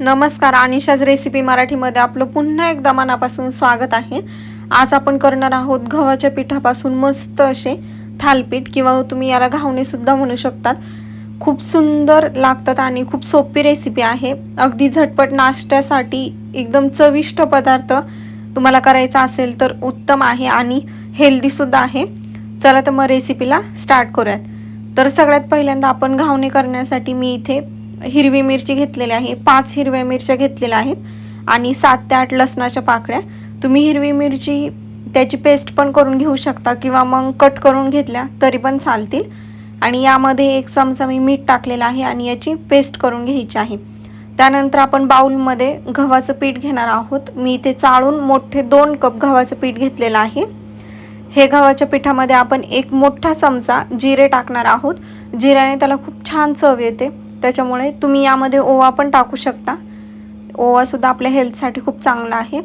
नमस्कार आनिशाज रेसिपी मराठीमध्ये आपलं पुन्हा एकदा मनापासून स्वागत आहे. आज आपण करणार आहोत गव्हाच्या पिठापासून मस्त असे थालपीठ किंवा तुम्ही याला घावणेसुद्धा म्हणू शकतात. खूप सुंदर लागतात आणि खूप सोपी रेसिपी आहे. अगदी झटपट नाश्त्यासाठी एकदम चविष्ट पदार्थ तुम्हाला करायचा असेल तर उत्तम आहे आणि हेल्दीसुद्धा आहे. चला तर मग रेसिपीला स्टार्ट करूयात. तर सगळ्यात पहिल्यांदा आपण घावणे करण्यासाठी मी इथे हिरवी मिरची घेतलेली आहे पाच हिरव्या मिरच्या घेतलेल्या आहेत आणि सात ते आठ लसणाच्या पाकळ्या. तुम्ही हिरवी मिरची त्याची पेस्ट पण करून घेऊ शकता किंवा मग कट करून घेतल्या तरी पण चालतील. आणि यामध्ये एक चमचा मी मीठ टाकलेलं आहे आणि याची पेस्ट करून घ्यायची आहे. त्यानंतर आपण बाउलमध्ये गव्हाचं पीठ घेणार आहोत. मी इथे चाळून मोठे दोन कप गव्हाचं पीठ घेतलेलं आहे. हे गव्हाच्या पिठामध्ये आपण एक मोठा चमचा जिरे टाकणार आहोत. जिऱ्याने त्याला खूप छान चव येते. त्याच्यामुळे तुम्ही यामध्ये ओवा पण टाकू शकता. ओवासुद्धा आपल्या हेल्थसाठी खूप चांगला आहे.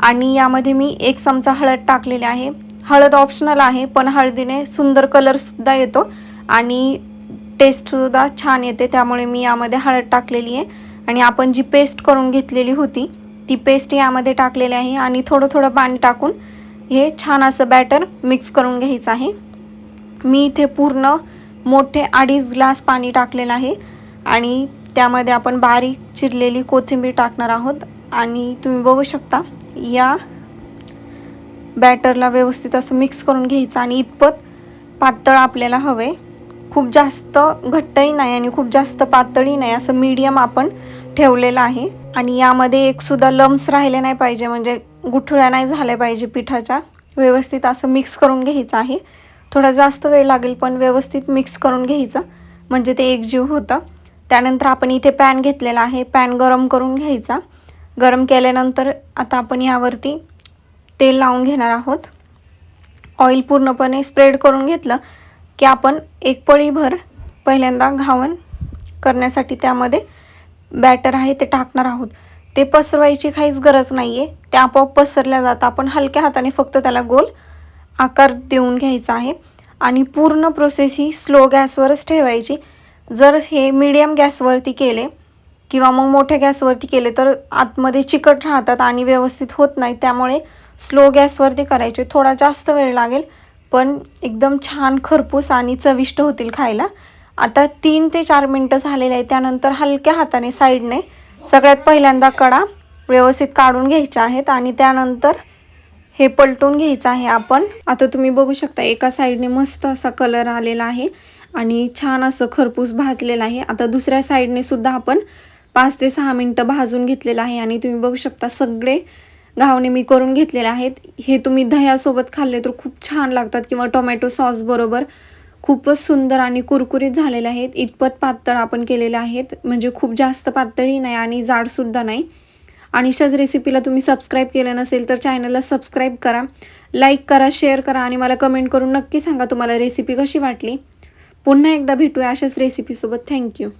आणि यामध्ये मी एक चमचा हळद टाकलेली आहे. हळद ऑप्शनल आहे पण हळदीने सुंदर कलरसुद्धा येतो. आणि टेस्टसुद्धा छान येते त्यामुळे मी यामध्ये हळद टाकलेली आहे. आणि आपण जी पेस्ट करून घेतलेली होती ती पेस्ट यामध्ये टाकलेली आहे. आणि थोडं थोडं पाणी टाकून हे छान असं बॅटर मिक्स करून घ्यायचं आहे. मी इथे पूर्ण मोठे अडीच ग्लास पाणी टाकलेलं आहे. आणि त्यामध्ये आपण बारीक चिरलेली कोथिंबीर टाकणार आहोत. आणि तुम्ही बघू शकता या बॅटरला व्यवस्थित असं मिक्स करून घ्यायचं आणि इतपत पातळ आपल्याला हवे. खूप जास्त घट्टही नाही आणि खूप जास्त पातळही नाही असं मीडियम आपण ठेवलेलं आहे. आणि यामध्ये एकसुद्धा लम्स राहिले नाही पाहिजे म्हणजे गुठळ्या नाही झाल्या पाहिजे पिठाच्या. व्यवस्थित असं मिक्स करून घ्यायचं आहे. थोडा जास्त वेळ लागेल पण व्यवस्थित मिक्स करून घ्यायचं. म्हणजे ते एकजीव होतं. त्यानंतर आपण इथे पॅन घेतलेला आहे. पॅन गरम करून घ्यायचा. गरम केल्यानंतर आता आपण यावरती तेल लावून घेणार आहोत. ऑइल पूर्णपणे स्प्रेड करून घेतलं की आपण एक पळीभर पहिल्यांदा घावण करण्यासाठी त्यामध्ये बॅटर आहे ते टाकणार आहोत. ते पसरवायची काहीच गरज नाही आहे ते आपोआप पसरल्या जातं आपण हलक्या हाताने फक्त त्याला गोल आकार देऊन घ्यायचा आहे. आणि पूर्ण प्रोसेस ही स्लो गॅसवरच ठेवायची. जर हे मीडियम गॅसवरती केले किंवा मग मोठ्या गॅसवरती केले तर आतमध्ये चिकट राहतात आणि व्यवस्थित होत नाही. त्यामुळे स्लो गॅसवरती करायचे. थोडा जास्त वेळ लागेल पण एकदम छान खरपूस आणि चविष्ट होतील खायला. आता तीन ते चार मिनटं झालेले आहे त्यानंतर हलक्या हाताने साईडने सगळ्यात पहिल्यांदा कडा व्यवस्थित काढून घ्यायच्या आहेत आणि त्यानंतर हे पलटून घ्यायचं आहे आपण. आता तुम्ही बघू शकता एका साईडने मस्त असा कलर आलेला आहे. आणि छान असं खरपूस भाजलेलं आहे. आता दुसऱ्या साईडने सुद्धा आपण पाच ते सहा मिनटं भाजून घेतलेलं आहे आणि तुम्ही बघू शकता सगळे घावणे मी करून घेतलेले आहेत. हे तुम्ही दह्यासोबत खाल्ले तर खूप छान लागतात किंवा टोमॅटो सॉस बरोबर. खूपच सुंदर आणि कुरकुरीत झालेले आहेत. इतपत पातळ आपण केलेले आहेत. म्हणजे खूप जास्त पातळी नाही आणि जाडसुद्धा नाही. अनिशाच रेसिपीला तुम्ही सबस्क्राईब केलं नसेल तर चॅनलला सबस्क्राईब करा. लाईक करा शेअर करा आणि मला कमेंट करून नक्की सांगा तुम्हाला रेसिपी कशी वाटली. पुन्हा एकदा भेटूया अशाच रेसिपीसोबत थँक्यू